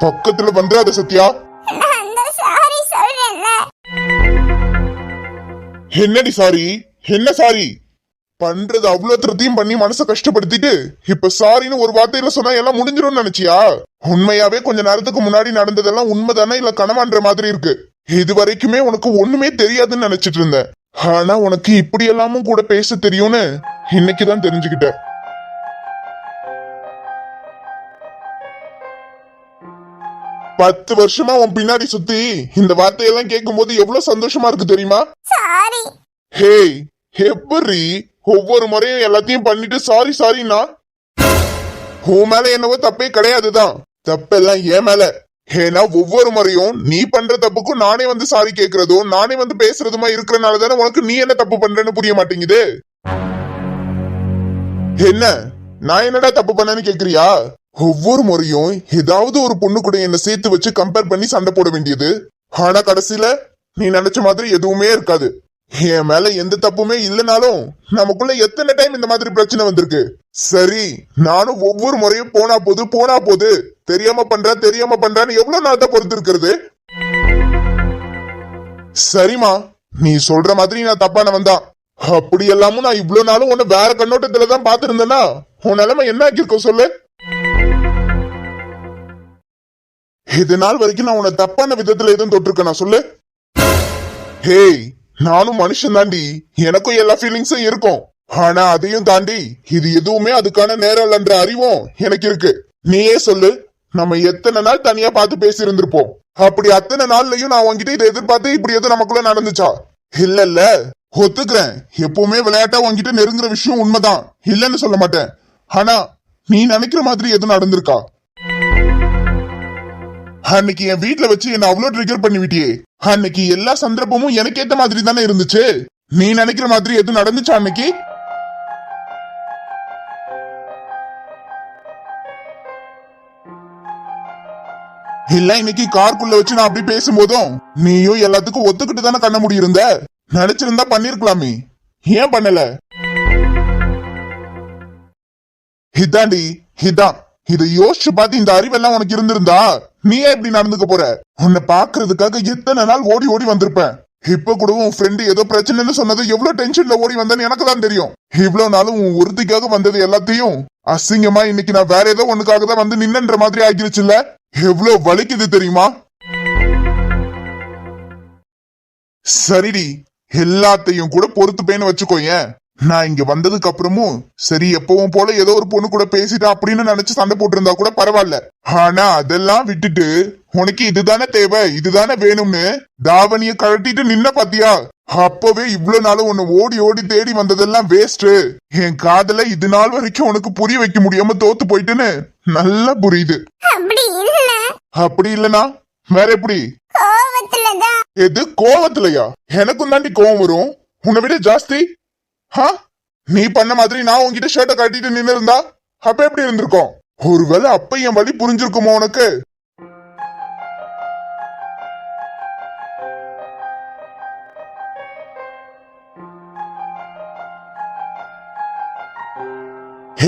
பக்கத்துல வந்துடாத சத்யா? என்னடி சாரி? என்ன சாரி? பண்றது அவ்வளவு திருத்தியும் பண்ணி மனச கஷ்டப்படுத்திட்டு இப்ப சாரின்னு ஒரு வார்த்தையில சொன்னா எல்லாம் முடிஞ்சிரும்னு நினைச்சியா? உண்மையாவே கொஞ்ச நேரத்துக்கு முன்னாடி நடந்ததெல்லாம் உண்மைதானே இல்ல கனவான்ற மாதிரி இருக்கு? இது வரைக்குமே உனக்கு ஒண்ணுமே தெரியாதுன்னு நினைச்சிட்டு இருந்தேன். ஆனா உனக்கு இப்படி எல்லாமும் கூட பேச தெரியும்னு இன்னைக்குதான் தெரிஞ்சுக்கிட்டேன். பத்து வருஷமா உன் பின்னாடி சுத்தி இந்த வார்த்தையெல்லாம் கேட்கும்போது எவ்வளவு சந்தோஷமா இருக்கு தெரியுமா? சாரி ஹேய் எப்படி ஒவ்வொரு முறையும் எல்லாத்தையும் பண்ணிட்டு சாரி சாரினா உன் மேல என்னவோ தப்பே கிடையாதுதான். தப்பெல்லாம் என் மேல. ஏன்னா ஒவ்வொரு முறையும் நீ பண்ற தப்புக்கும் நானே வந்து சாரி கேக்குறதும் நானே வந்து பேசுறதுமா இருக்கிறனால தானே உனக்கு நீ என்ன தப்பு பண்றேன்னு புரிய மாட்டேங்குது. என்ன? நான் என்னடா தப்பு பண்ணேன்னு கேக்குறியா? ஒவ்வொரு முறையும் ஏதாவது ஒரு பொண்ணு கூட என்ன சேர்த்து வச்சு கம்பேர் பண்ணி சண்டை போட வேண்டியது. ஆனா கடைசியில நீ நினைச்ச மாதிரி எதுவுமே இருக்காது. என் மேல எந்த தப்புமே இல்லைனாலும் நமக்குள்ள எத்தனை டைம் இந்த மாதிரி பிரச்சனை வந்திருக்கு? சரி நானும் ஒவ்வொரு முறையும் போனா போது போனா போது தெரியாம பண்ற தெரியாம பண்றான்னு எவ்வளவு நாள் தான் பொறுத்து இருக்கிறது? சரிம்மா நீ சொல்ற மாதிரி நான் தப்பானவன் தான் அப்படி எல்லாமும் நான் இவ்வளவு நாளும் உன்னை வேற கண்ணோட்டத்துல தான் பாத்துருந்தேன்னா உன் நிலைமை என்ன ஆக்கியிருக்கோம் சொல்லு. இது நாள் வரைக்கும் நான் உன்னை தப்பான விதத்துல எதுவும் தொட்டிருக்கேனா? சொல்லு. ஹேய் நானும் மனுஷன் தாண்டி எனக்கும் எல்லா ஃபீலிங்ஸும் இருக்கும். ஆனா அதையும் தாண்டி இது எதுவுமே அதுக்கான நேரம் இல்லைன்ற அறிவும் எனக்கு இருக்கு. நீயே சொல்லு. நம்ம எத்தனை நாள் தனியா பார்த்து பேசி இருந்திருப்போம் அப்படி அத்தனை நாள்லயும் நான் உன்கிட்ட இதை எதிர்பார்த்து இப்படி எதுவும் நமக்குள்ள நடந்துச்சா? இல்ல இல்ல. ஒத்துக்கிறேன். எப்பவுமே விளையாட்டா உன்கிட்ட நெருங்குற விஷயம் உண்மைதான். இல்லைன்னு சொல்ல மாட்டேன். ஆனா நீ நினைக்கிற மாதிரி எதுவும் நடந்திருக்கா? அன்னைக்கு என் வீட்ல வச்சு என்ன அவ்வளவு ட்ரிகர் பண்ணி விட்டியே அன்னைக்கு எல்லா சந்தர்ப்பமும் எனக்கு ஏத்த மாதிரி தானே இருந்துச்சு. நீ நினைக்கிற மாதிரி எதுவும் நடந்துச்சா அன்னைக்கு? இல்ல இன்னைக்கு கார்க்குள்ள வச்சு நான் அப்படி பேசும்போதும் நீயும் எல்லாத்துக்கும் ஒத்துக்கிட்டு தானே கண்ண முடியிருந்த? நினைச்சிருந்தா பண்ணிருக்கலாமே. ஏன் பண்ணல? இதாண்டி இதான். இதை யோசிச்சு பார்த்து இந்த அறிவெல்லாம் உனக்கு இருந்திருந்தா நீ ஏன் இப்படி நடந்துக்க போற? உன்னை பாக்குறதுக்காக எத்தனை நாள் ஓடி ஓடி வந்திருப்பேன். இப்ப கூட உன் ஃப்ரெண்டு ஏதோ பிரச்சனைன்னு சொன்னது எவ்வளவு டென்ஷன்ல ஓடி வந்தேன்னு எனக்கு தான் தெரியும். இவ்வளவு நாளும் உன் உறுதிக்காக வந்தது எல்லாத்தையும் அசிங்கமா இன்னைக்கு நான் வேற ஏதோ ஒண்ணுக்காக தான் வந்து நின்னன்ற மாதிரி ஆகிருச்சுல்ல? எவ்வளவு வலிக்குது தெரியுமா? சரிடி எல்லாத்தையும் கூட பொறுத்துப்பேன்னு வச்சுக்கோயேன். நான் இங்க வந்ததுக்கு அப்புறமும் சரி எப்பவும் போல ஏதோ ஒரு பொண்ணு கூட பேசிட்டா அப்படின்னு நினைச்சு சண்டை போட்டிருந்தா கூட பரவாயில்ல. ஆனா அதெல்லாம் விட்டுட்டு உனக்கு இதுதானே தேவை இதுதானே வேணும்னு தாவணிய கழட்டிட்டு நின்ன பாத்தியா? அப்பவே இவ்வளவு நாளும் உன்னை ஓடி ஓடி தேடி வந்ததெல்லாம் வேஸ்ட் என் காதல இது நாள் வரைக்கும் உனக்கு புரிய வைக்க முடியாம தோத்து போயிட்டுன்னு நல்லா புரியுது. அப்படி இல்ல. அப்படி இல்லனா? வேற எப்படி? எது? கோவத்திலயா? எனக்கும் தாண்டி கோவம் வரும். உன்னை விட ஜாஸ்தி. நீ பண்ண மாதிரி நான் உன்கிட்ட ஷர்ட்டை கட்டிட்டு நின்னு இருந்தா அப்ப எப்படி இருந்திருக்கும்? ஒருவேளை அப்ப என் வழி புரிஞ்சிருக்குமோ உனக்கு?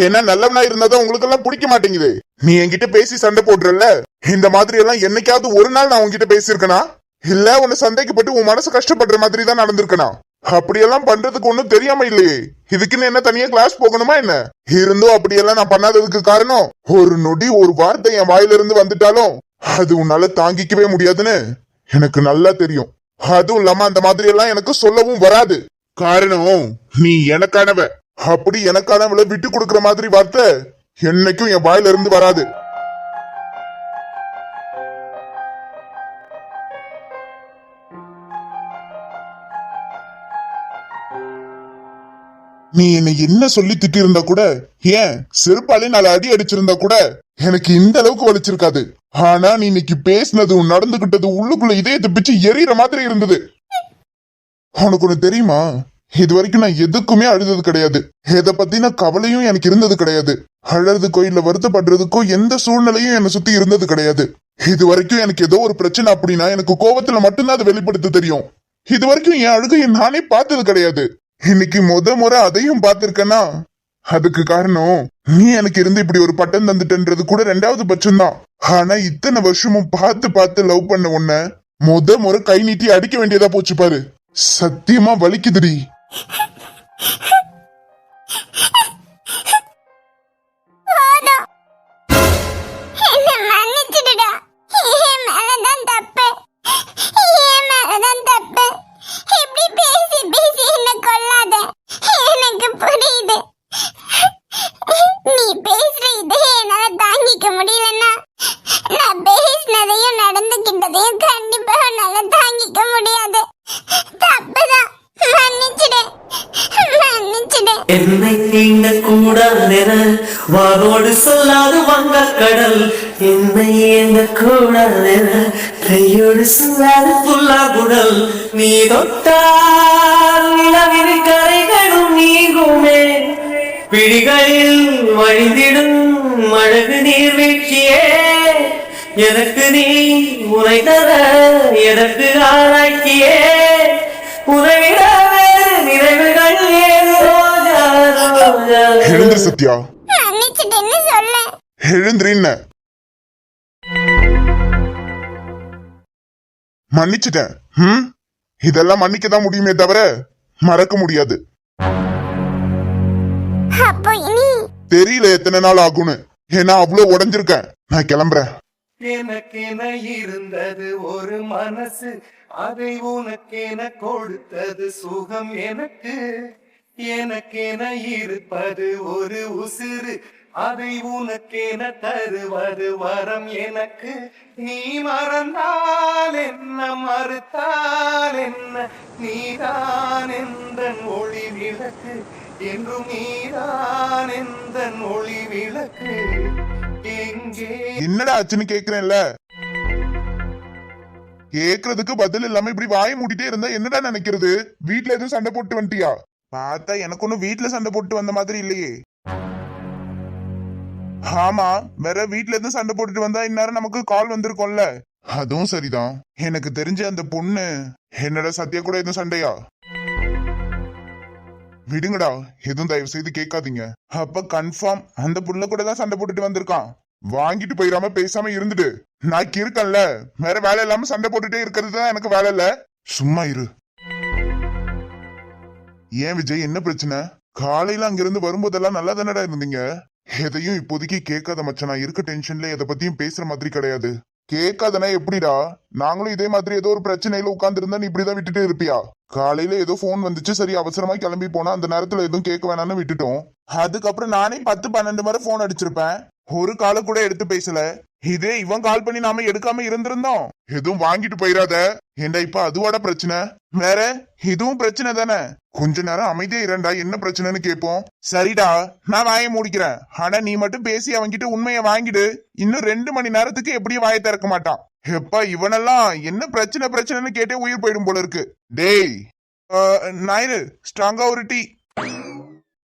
ஏன்னா நல்லவனா இருந்தாதான் உங்களுக்கு எல்லாம் பிடிக்க மாட்டேங்குது. நீ என்கிட்ட பேசி சண்டை போடுறல்ல? இந்த மாதிரி எல்லாம் என்னைக்காவது ஒரு நாள் நான் உன்கிட்ட பேசியிருக்கனா? இல்ல உன்னை சந்தேகப்பட்டு உன் மனசு கஷ்டப்படுற மாதிரி தான் நடந்திருக்கனா? அப்படியெல்லாம் பண்றதுக்கு ஒன்றும் தெரியாம இல்லையே. இதுக்குன்னு என்ன தனியா கிளாஸ் போகணுமா என்ன? இருந்தும் அப்படியெல்லாம் நான் பண்ணாததுக்கு காரணம் ஒரு நொடி ஒரு வார்த்தை என் வாயில இருந்து வந்துட்டாலும் அது உன்னால தாங்கிக்கவே முடியாதுன்னு எனக்கு நல்லா தெரியும். அதுவும் இல்லாம அந்த மாதிரி எல்லாம் எனக்கு சொல்லவும் வராது. காரணம் நீ எனக்கானவ. அப்படி எனக்கானவளை விட்டு கொடுக்கற மாதிரி வார்த்தை என்னைக்கும் என் வாயில இருந்து வராது. நீ என்னை என்ன சொல்லி திட்டிருந்தா கூட ஏன் செருப்பாலே நாலு அடி அடிச்சிருந்தா கூட எனக்கு இந்த அளவுக்கு வலிச்சிருக்காது. ஆனா நீ இன்னைக்கு பேசினதும் நடந்துகிட்டது உள்ளுக்குள்ள இதயத்தை பிச்சு எரியற மாதிரி இருந்தது. உனக்கு ஒண்ணு தெரியுமா? இது வரைக்கும் நான் எதுக்குமே அழுதது கிடையாது. எதை பத்தின கவலையும் எனக்கு இருந்தது கிடையாது. அழறதுக்கோ இல்ல வருத்தப்படுறதுக்கோ எந்த சூழ்நிலையும் என்னை சுத்தி இருந்தது கிடையாது. இது வரைக்கும் எனக்கு ஏதோ ஒரு பிரச்சனை அப்படின்னா எனக்கு கோபத்துல மட்டும்தான் அதை வெளிப்படுத்த தெரியும். இது வரைக்கும் என் அழுகையை நானே பார்த்தது கிடையாது. இன்னைக்கு முத முறை அதையும் பார்த்திருக்கேன்னா அதுக்கு காரணம் நீ எனக்கு இருந்து இப்படி ஒரு பட்டம் தந்துட்டன்றது கூட ரெண்டாவது பட்சம்தான். ஆனா இத்தனை வருஷமும் பார்த்து பார்த்து லவ் பண்ண உன்ன முத முறை கை நீட்டி அடிக்க வேண்டியதா போச்சு பாரு. சத்தியமா வலிக்குதுடி. குடல் நீ தொட்டால் நிலவின் கரைகளும் நீங்குமே. பிடிகளில் வழிந்திடும் அழகு நீர்வீழ்ச்சியே எனக்கு நீ உனை தர எனக்கு ஆராய்ச்சியே. ரோஜா ரோஜா. எழுந்துரு சத்யா மன்னிச்சிடுன்னு மன்னிச்சிட்டேன். ம் இதெல்லாம் மன்னிக்க தான் முடியுமே தவிர மறக்க முடியாது. அப்போ இனி? தெரியல எத்தனை நாள் ஆகும்னு. ஏன்னா அவ்வளவு உடைஞ்சிருக்கேன். நான் கிளம்புறேன். எனக்கென இருந்தது ஒரு மனசு அதை உனக்கென கொடுத்தது சுகம் எனக்கு. எனக்கென இருப்பது ஒரு உசிறு அதை உனக்கென தருவது வரம் எனக்கு. நீ மறந்தால் என்ன மறுத்தால் என்ன? நீதான் எந்த ஒளி விளக்கு என்றும் நீதான் எந்த ஒளி விளக்கு. எங்கே? என்னடா ஆச்சுன்னு கேக்குறேன்ல? கேக்குறதுக்கு பதில் இல்லாம இப்படி வாய் மூடிட்டே இருந்தா என்னடா நினைக்கிறது? வீட்டுல எதுவும் சண்டை போட்டு வந்துட்டியா? பார்த்தா எனக்கு ஒண்ணும் வீட்டுல சண்டை போட்டு வந்த மாதிரி இல்லையே. ஆமா வேற வீட்ல எதுவும் சண்டை போட்டுட்டு வந்தா இந்நேரம் நமக்கு கால் வந்திருக்கும்ல. அதுவும் சரிதான். எனக்கு தெரிஞ்ச அந்த பொண்ணு என்னடா சத்யா கூட எதுவும் சண்டையா? விடுங்கடா எதுவும் தயவு செய்து கேட்காதீங்க. அப்ப கன்ஃபார்ம் அந்த புள்ள கூட தான் சண்டை போட்டுட்டு வந்திருக்கான். வாங்கிட்டு போயிடாம பேசாம இருந்துட்டு நான் இருக்கேன்ல வேற வேலை இல்லாம சண்டை போட்டுட்டே இருக்கிறது தான் எனக்கு வேலை இல்ல. சும்மா இரு. ஏன் விஜய் என்ன பிரச்சனை? காலையில அங்கிருந்து வரும்போதெல்லாம் நல்லா தானடா இருந்தீங்க? எதையும் இப்போதைக்கு கேட்காத மச்சான்? நான் இருக்க டென்ஷன்ல எதை பத்தியும் பேசுற மாதிரி கிடையாது. கேட்காதனா எப்படிடா? நாங்களும் இதே மாதிரி ஏதோ ஒரு பிரச்சனையில உட்கார்ந்து இருந்தா நீ இப்படிதான் விட்டுட்டு இருப்பியா? காலையில ஏதோ ஃபோன் வந்துச்சு சரி அவசரமா கிளம்பி போனா அந்த நேரத்துல எதுவும் கேட்க வேணாம்னு விட்டுட்டோம். அதுக்கப்புறம் நானே பத்து பன்னெண்டு முறை ஃபோன் அடிச்சிருப்பேன். ஒரு கால கூட எடுத்து பேசல. இதே இவன் கால் பண்ணி நாம எடுக்காம இருந்திருந்தோம். எதுவும் வாங்கிட்டு போயிடாத ஏண்டா இப்ப அதுவாட பிரச்சனை? வேற இதுவும் பிரச்சனை தானே? கொஞ்ச நேரம் அமைதியா இரண்டா என்ன பிரச்சனைன்னு கேட்போம். சரிடா நான் வாயை மூடிக்கிறேன். ஆனா நீ மட்டும் பேசி அவன்கிட்ட உண்மையை வாங்கிடு. இன்னும் ரெண்டு மணி நேரத்துக்கு எப்படியும் வாயை திறக்க மாட்டான். எப்பா இவனெல்லாம் என்ன பிரச்சனை பிரச்சனைன்னு கேட்டே உயிர் போயிடும் போல இருக்கு. டேய் அஹ், ஸ்ட்ராங்கா ஒரு டீ.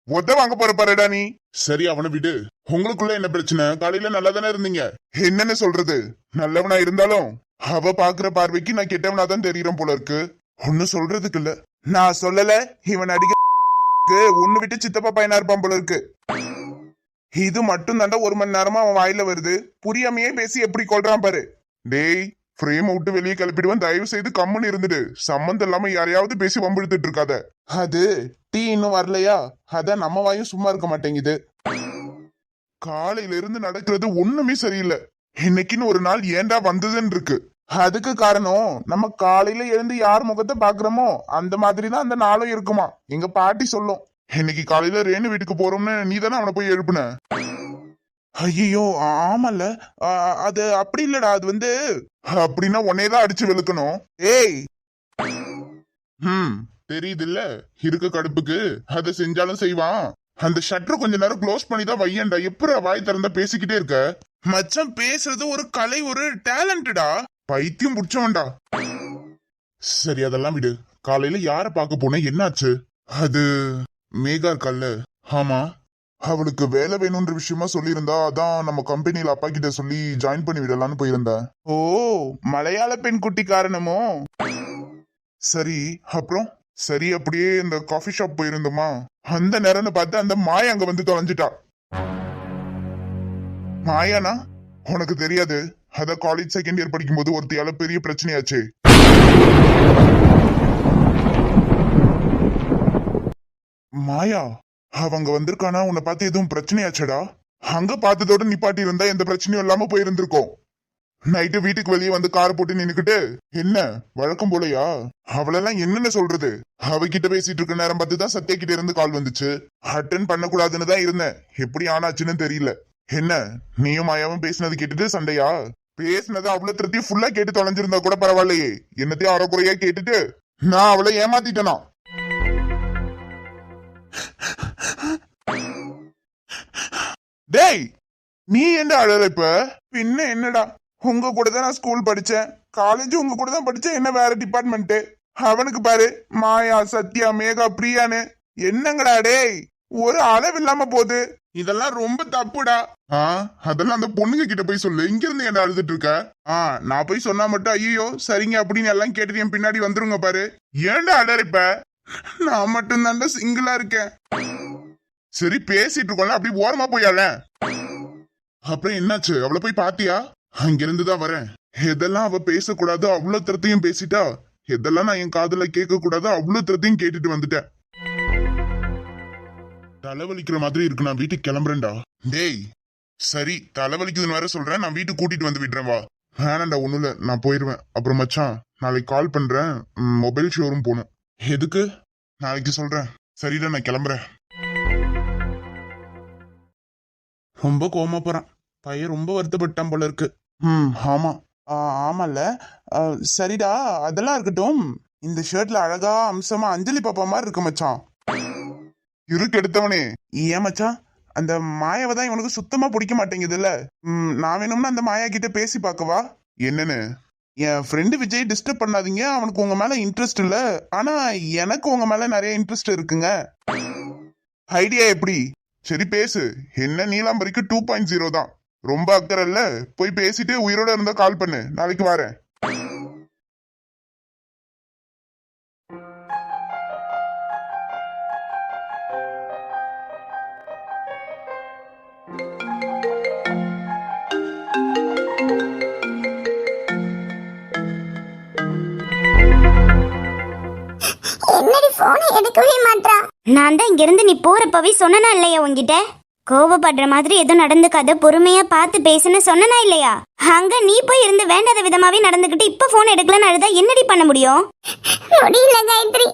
ஒத்த வாங்க போற பாருடா நீ. சரி அவனை விடு. உங்களுக்குள்ள என்ன பிரச்சனை? காலையில நல்லா தானே இருந்தீங்க? என்னன்னு சொல்றது? நல்லவனா இருந்தாலும் அவ பாக்குற பார்வைக்கு நான் கெட்டவனா தான் தெரியறேன் போல இருக்கு. ஒன்னும் சொல்றதுக்கு இல்ல. நான் சொல்லல இவன் அடிக்க ஒன்னு விட்டு சித்தப்பா பையனா இருப்பான் போல இருக்கு. இது மட்டும் தாண்டா ஒரு மணி நேரமா அவன் வாயில வருது. புரியாமையே பேசி எப்படி கொள்றான் பாரு. டேய் ஃப்ரேம் விட்டு வெளியே கிளப்பிடுவேன். தயவு செய்து கம்முன்னு இருந்துட்டு சம்மந்தம் இல்லாம யாரையாவது பேசி வம்பிழுத்துட்டு இருக்காத. அது டீ இன்னும் வரலையா? அதான் நம்ம வாயும் சும்மா இருக்க மாட்டேங்குது. காலையில இருந்து நடக்கிறது ஒண்ணுமே சரியில்லை. இன்னைக்குன்னு ஒரு நாள் ஏன்டா வந்ததுன்னு இருக்கு அதுக்கு காரணம் நம்ம காலையில எழுந்து யார் முகத்தை பாக்குறோமோ அந்த மாதிரி தான் அந்த நாளும் இருக்குமா? எங்க பாட்டி சொல்லும். இன்னைக்கு காலையில ரேணு வீட்டுக்கு போறோம்னு நீ தானே அவனை போய் எழுப்புன? ஐயோ ஆமால அது அப்படி இல்லடா அது வந்து அப்படின்னா உன்னையதான் அடிச்சு வெளுக்கணும். ஏய்! ம் தெரியுதுல்ல? இருக்க கடுப்புக்கு. அதை செஞ்சாலும் செய்வான். அந்த ஷட்டர் கொஞ்ச நேரம் க்ளோஸ் பண்ணி தான் வையண்டா. எப்படி வாய் திறந்தா பேசிக்கிட்டே இருக்க? மச்சான் பேசுறது ஒரு கலை ஒரு டேலண்டடா பைத்தியம் புடிச்சவன்டா. சரி அதெல்லாம் விடு. காலையில யார பார்க்க போன என்னாச்சு? அது மேகா இருக்கல்ல. ஆமா. அவளுக்கு வேலை வேணும்ன்ற விஷயமா சொல்லியிருந்தா அதான் நம்ம கம்பெனியில அப்பா கிட்ட சொல்லி ஜாயின் பண்ணி விடலான்னு போயிருந்தேன் ஓ மலையாள பெண் குட்டி காரணமோ சரி அப்புறம்? சரி அப்படியே இந்த காஃபி ஷாப் போயிருந்தோமா? அந்த நேரம்னு பார்த்து அந்த மாயா அங்க வந்து தொலைஞ்சிட்டா. மாயானா? உனக்கு தெரியாது. அத காலேஜ் செகண்ட் இயர் படிக்கும்போது ஒருத்தியால பெரிய பிரச்சனையாச்சு. மாயா அவங்க வந்திருக்கானா? உன்னை பார்த்து எதுவும் பிரச்சனையாச்சடா? அங்க பார்த்ததோட நிப்பாட்டி இருந்தா எந்த பிரச்சனையும் இல்லாம போயிருந்திருக்கோம். நைட்டு வீட்டுக்கு வெளியே வந்து கார் போட்டு நின்னுக்கிட்டு என்ன? வழக்கம் போலயா? அவளெல்லாம் என்னென்ன சொல்றது? அவகிட்ட பேசிட்டு இருக்க நேரம் பார்த்து தான் சத்யா கிட்ட இருந்து கால் வந்துச்சு. அட்டன் பண்ணக்கூடாதுன்னு தான் இருந்தேன். எப்படி ஆனாச்சுன்னு தெரியல. என்ன? நீயும் மாயாவும் பேசினது கேட்டுட்டு சண்டையா? பேசினதை அவ்வளவு திருத்தியும் ஃபுல்லா கேட்டு தொலைஞ்சிருந்தா கூட பரவாயில்லையே. என்னத்தையும் அறக்குறையா கேட்டுட்டு நான் அவளை ஏமாத்திட்டனா? டேய் நீ என்ன அழற இப்ப? பின்ன என்னடா? உங்க கூட தான் நான் ஸ்கூல் படித்தேன் காலேஜ் உங்க கூட தான் படித்தேன் என்ன வேற டிபார்ட்மெண்ட்டு அவனுக்கு பாரு மாயா சத்யா மேகா பிரியான்னு. என்னங்கடா டேய்? ஒரு அளவு இல்லாம போகுது. இதெல்லாம் ரொம்ப தப்புடா. ஆ அதெல்லாம் அந்த பொண்ணுங்க கிட்ட போய் சொல்லு. இங்க இருந்து என்ன அழுதுட்டு இருக்க? ஆ நான் போய் சொன்னா மட்டும் ஐயோ சரிங்க அப்படின்னு எல்லாம் கேட்டுட்டு என் பின்னாடி வந்துருங்க பாரு. ஏன்டா அடறிப்ப நான் மட்டும் தான்டா சிங்கிளா இருக்கேன். சரி பேசிட்டு இருக்கோம்ல. அப்படி ஓரமா போயால அப்புறம் என்னாச்சு? அவளை போய் பாத்தியா? அங்கிருந்து தான் வரேன். எதெல்லாம் அவ பேசக்கூடாதோ அவ்வளோ தரத்தையும் பேசிட்டா? எதெல்லாம் நான் என் காதல கேட்க கூடாதோ அவ்வளோ தரத்தையும் கேட்டுட்டு வந்துட்டேன். தலைவலிக்கிற மாதிரி இருக்கு நான் வீட்டுக்கு கிளம்புறேன்டா. டேய் சரி தலைவலிக்குதுன்னு வேற சொல்றேன் நான் வீட்டுக்கு கூட்டிட்டு வந்து விடுறேன் வா. வேணாண்டா ஒன்றும் இல்லை நான் போயிடுவேன் அப்புறம் மச்சான் நாளைக்கு கால் பண்றேன். மொபைல் ஷோரூம் போகணும். எதுக்கு? நாளைக்கு சொல்றேன். சரிடா நான் கிளம்புறேன். ரொம்ப கோமா போறான். பையன் ரொம்ப வருத்தப்பட்டான் போல இருக்கு. ம் ஆமா. ஆ, ஆமால சரிடா அதெல்லாம் இருக்கட்டும். இந்த ஷர்ட்ல அழகா அம்சமா அஞ்சலி பாப்பா மாதிரி இருக்கு மச்சான். இருக்கு எடுத்தவனே. ஏன் மச்சான்? அந்த மாயாவை தான் இவனுக்கு சுத்தமா பிடிக்க மாட்டேங்குதுல்ல. ம், நான் வேணும்னா அந்த மாயா கிட்ட பேசி பார்க்கவா? என்னன்னு? என் ஃப்ரெண்டு விஜய் டிஸ்டர்ப் பண்ணாதீங்க. அவனுக்கு உங்க மேல இன்ட்ரெஸ்ட் இல்ல. ஆனா எனக்கு உங்க மேல நிறைய இன்ட்ரெஸ்ட் இருக்குங்க. ஐடியா எப்படி? சரி பேசு. என்ன நீலாம்பரிக்கு டூ பாயிண்ட் ஜீரோ தான். ரொம்ப அக்கறை இல்ல. போய் பேசிட்டு உயிரோட இருந்தா கால் பண்ணு. நாளைக்கு வரேன். என்னடி போனை எடுக்கவே மாட்றான் நான் தான் இங்கிருந்து நீ போறப்பவே சொன்னனா இல்லையா உன்கிட்ட? கோவப்படுற மாதிரி எதுவும் நடந்துக்காத பொறுமையா பார்த்து பேசுன்னு சொன்னனா இல்லையா? அங்க நீ போய் இருந்து வேண்டாத விதமாவே நடந்துக்கிட்டு இப்ப போன் எடுக்கலன்னு அழுதா என்னடி பண்ண முடியும்? முடியல காயத்ரி.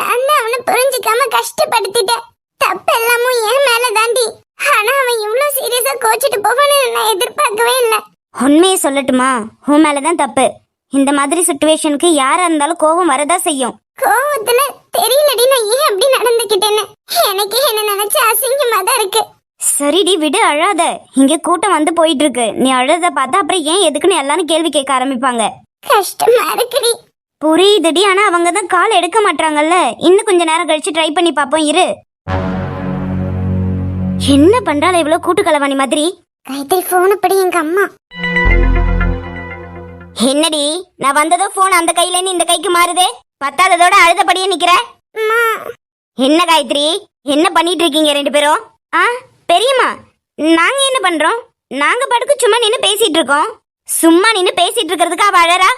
நான் அவனை புரிஞ்சுக்காம கஷ்டப்படுத்திட்டேன். தப்பு எல்லாமும் என் மேல தாண்டி. ஆனா அவன் இவ்வளவு சீரியஸா கோச்சிட்டு போவான்னு நான் எதிர்பார்க்கவே இல்லை. உண்மையை சொல்லட்டுமா? உன் மேலதான் தப்பு. இந்த மாதிரி சுச்சுவேஷனுக்கு யாரா இருந்தாலும் கோவம் வரதா செய்யும். கோவத்துல தெரியலடி நான் ஏன் அப்படி நடந்துக்கிட்டேன்னு எனக்கு என்ன நினைச்சு அசிங்கமா தான் இருக்கு. சரிடி விடு அழாத. இங்க கூட்டம் வந்து போயிட்டு இருக்கு நீ அழுத பார்த்தா அப்புறம் ஏன் எதுக்குன்னு எல்லாரும் கேள்வி கேட்க ஆரம்பிப்பாங்க. கஷ்டமா இருக்குடி. புரியுதுடி ஆனா அவங்க தான் கால் எடுக்க மாட்டாங்கல்ல இன்னும் கொஞ்ச நேரம் கழிச்சு ட்ரை பண்ணி பாப்போம் இரு. என்ன பண்றாள இவ்வளவு கூட்டு கலவாணி மாதிரி? காயத்ரி போன் அப்படி எங்க அம்மா? என்னடி நான் வந்ததோ போன் அந்த கையில இருந்து இந்த கைக்கு மாறுதே? பத்தாததோட அழுதபடியே நிக்கிற? அம்மா. என்ன காயத்ரி என்ன பண்ணிட்டு இருக்கீங்க ரெண்டு பேரும்? ஆ? பெரியம்மா நாங்க என்ன பண்றோம்? நாங்க படுக்கு சும்மா நின்னு பேசிட்டு இருக்கோம் சும்மா நின்னு பேசிட்டு இருக்கிறதுக்கு அவ அழறா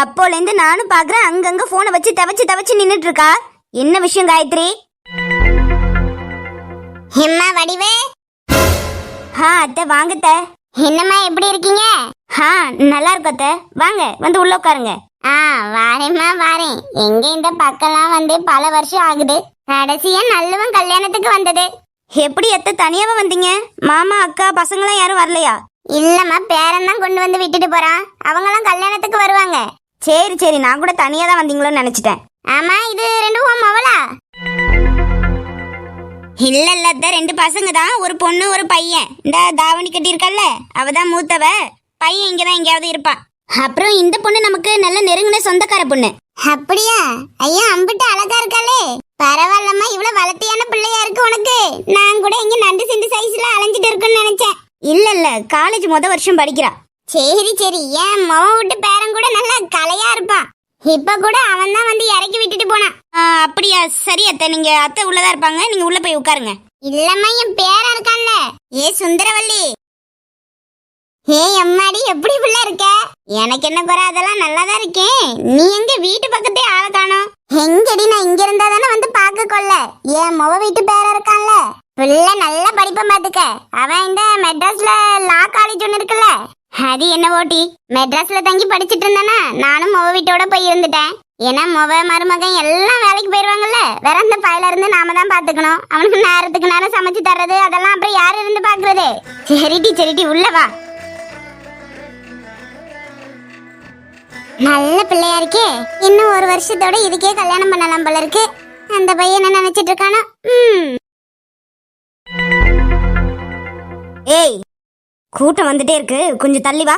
அப்போல இருந்து நானும் பாக்குறேன் அங்கங்க போனை வச்சு தவச்சு தவச்சு நின்னுட்டு இருக்கா என்ன விஷயம் காயத்ரி? எம்மா வடிவே. ஆ அத்தை வாங்கத்த என்னம்மா எப்படி இருக்கீங்க? ஆ நல்லா இருக்கும் அத்தை. வாங்க வந்து உள்ள உட்காருங்க. ஆ வாரேம்மா வாரேன். எங்க இந்த பக்கம்லாம் வந்து பல வருஷம் ஆகுது. கடைசியா நல்லவன் கல்யாணத்துக்கு வந்தது. எப்படி அத்தை தனியாவா வந்தீங்க? மாமா அக்கா பசங்களாம் யாரும் வரலையா? இல்லம்மா பேரன் தான் கொண்டு வந்து விட்டுட்டு போறான். அவங்களாம் கல்யாணத்துக்கு வருவாங்க. சரி சரி நான் கூட தனியா தான் வந்தீங்களோன்னு நினைச்சிட்டேன். ஆமா இது ரெண்டு உன் மவளா? இல்ல இல்ல ரெண்டு பசங்க தான் ஒரு பொண்ணு ஒரு பையன். இந்த தாவணி கட்டி இருக்கல்ல அவ தான் மூத்தவ. பையன் இங்கதான் எங்கேயாவது இருப்பான் அப்புறம் இந்த பொண்ணு நமக்கு நல்ல நெருங்கின சொந்தக்கார பொண்ணு. அப்படியா? ஐயா அம்பிட்டு அழகா இருக்காளே. பரவாயில்லம்மா இவ்வளவு வளர்த்தியான பிள்ளையா இருக்கு உனக்கு. நான் கூட இங்க நண்டு செண்டு சைஸ்ல அலைஞ்சிட்டு இருக்குன்னு நினைச்சேன். இல்ல இல்ல காலேஜ் முத வருஷம் படிக்கிறா. சரி சரி ஏன் மவ விட்டு பேரன் கூட நல்லா கலையா இருப்பான். இப்ப கூட அவன் தான் வந்து இறக்கி விட்டுட்டு போனான். அப்படியா? சரி அத்தை நீங்க அத்தை உள்ளதா இருப்பாங்க. நீங்க உள்ள போய் உட்காருங்க. இல்லம்மா என் பேரா இருக்கான்ல. ஏ சுந்தரவல்லி. ஏ அம்மாடி எப்படி புள்ள இருக்க? எனக்கு என்ன குறை? அதெல்லாம் நல்லா தான் இருக்கேன். நீ எங்க வீட்டு பக்கத்தே ஆள காணோம். எங்கடி நான் இங்க இருந்தா கொள்ள என் முக வீட்டு பேர இருக்கான்ல. பிள்ளை நல்லா படிப்ப பாத்துக்க. அவன் இந்த மெட்ராஸ்ல லா காலேஜ் ஒன்னு இருக்குல்ல. அது என்ன ஓட்டி? மெட்ராஸ்ல தங்கி படிச்சிட்டு இருந்தானா? நானும் முக வீட்டோட போய் இருந்துட்டேன். ஏன்னா முக மருமகன் எல்லாம் வேலைக்கு போயிருவாங்கல்ல. வேற அந்த பயில இருந்து நாம தான் பாத்துக்கணும். அவனுக்கு நேரத்துக்கு நேரம் சமைச்சு தர்றது அதெல்லாம் அப்புறம் யாரு இருந்து பாக்குறது? சரிடி சரிடி உள்ள வா. நல்ல பிள்ளையா இருக்கே. இன்னும் ஒரு வருஷத்தோட இதுக்கே கல்யாணம் பண்ணலாம் போல இருக்கு. அந்த பையன் என்ன நினைச்சிட்டு இருக்கானோ? ம். ஏய் கூட்டம் வந்துட்டே இருக்கு. கொஞ்சம் தள்ளி வா.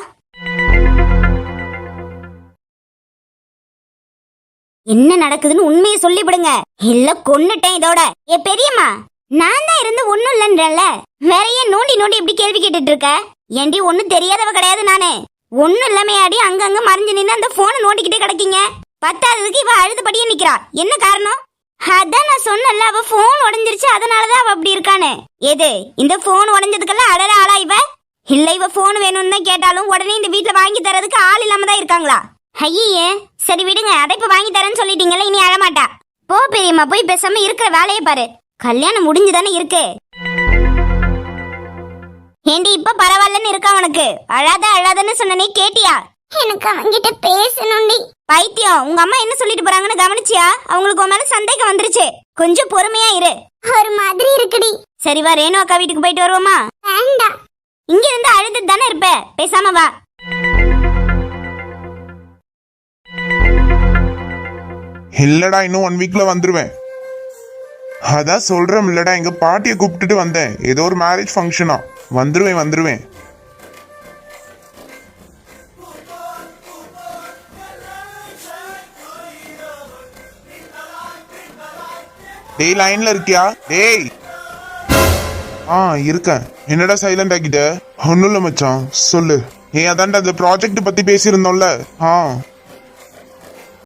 என்ன நடக்குதுன்னு உண்மையை சொல்லிவிடுங்க. இல்ல கொன்னுட்டேன் இதோட. ஏ பெரியம்மா நான் தான் இருந்து ஒண்ணும் இல்லைன்றல வேற ஏன் நோண்டி நோண்டி இப்படி கேள்வி கேட்டுட்டு இருக்க? ஏண்டி ஒண்ணும் தெரியாதவ கிடையாது நானு. ஒண்ணும் இல்லாமையாடி அங்கங்க மறைஞ்சு நின்று அந்த போனை நோண்டிக்கிட்டே கிடக்கீங்க. பத்தாததுக்கு இவ அழுதுபடியே நிக்கிறா. என்ன காரணம்? அதான் நான் சொன்னல அவ போன் உடைஞ்சிருச்சு அதனாலதான் அவ அப்படி இருக்கானு எது இந்த போன் உடைஞ்சதுக்கெல்லாம் அழற ஆளா இவ? இல்ல இவ போன் வேணும்னு தான் கேட்டாலும் உடனே இந்த வீட்ல வாங்கி தரதுக்கு ஆள் இல்லாம தான் இருக்காங்களா? ஐயே சரி விடுங்க அதை இப்ப வாங்கி தரேன்னு சொல்லிட்டீங்கல்ல இனி அழமாட்டா. போ பெரியம்மா போய் பேசாம இருக்கிற வேலையை பாரு. கல்யாணம் முடிஞ்சு தானே இருக்கு. ஏண்டி இப்ப பரவாயில்லன்னு இருக்கா உனக்கு? அழாத அழாதன்னு சொன்னனே கேட்டியா? எனக்கு அவன்கிட்ட பேசணும்டி. பைத்தியம் உங்க அம்மா என்ன சொல்லிட்டு போறாங்கன்னு கவனிச்சியா? அவங்களுக்கு உன் மேல சந்தேகம் வந்துருச்சு. கொஞ்சம் பொறுமையா இரு. ஒரு மாதிரி இருக்குடி. சரி வா ரேணு அக்கா வீட்டுக்கு போயிட்டு வருவோமா? வேண்டாம் இங்க இருந்து அழுது தானே இருப்ப? பேசாம வா. இல்லடா இன்னும் ஒன் வீக்ல வந்துருவேன். அதான் சொல்றேன் இல்லடா எங்க பாட்டியை கூப்பிட்டுட்டு வந்தேன். ஏதோ ஒரு மேரேஜ் ஃபங்க்ஷனா வந்துருவேன் வந்துருவேன். டேய் லைன்ல இருக்கியா? டேய். ஆ இருக்கேன். என்னடா சைலண்ட் ஆகிட்ட ஒன்றும் இல்லை மச்சான். சொல்லு. ஏன் அதான்டா அந்த ப்ராஜெக்ட் பத்தி பேசியிருந்தோம்ல? ஆ.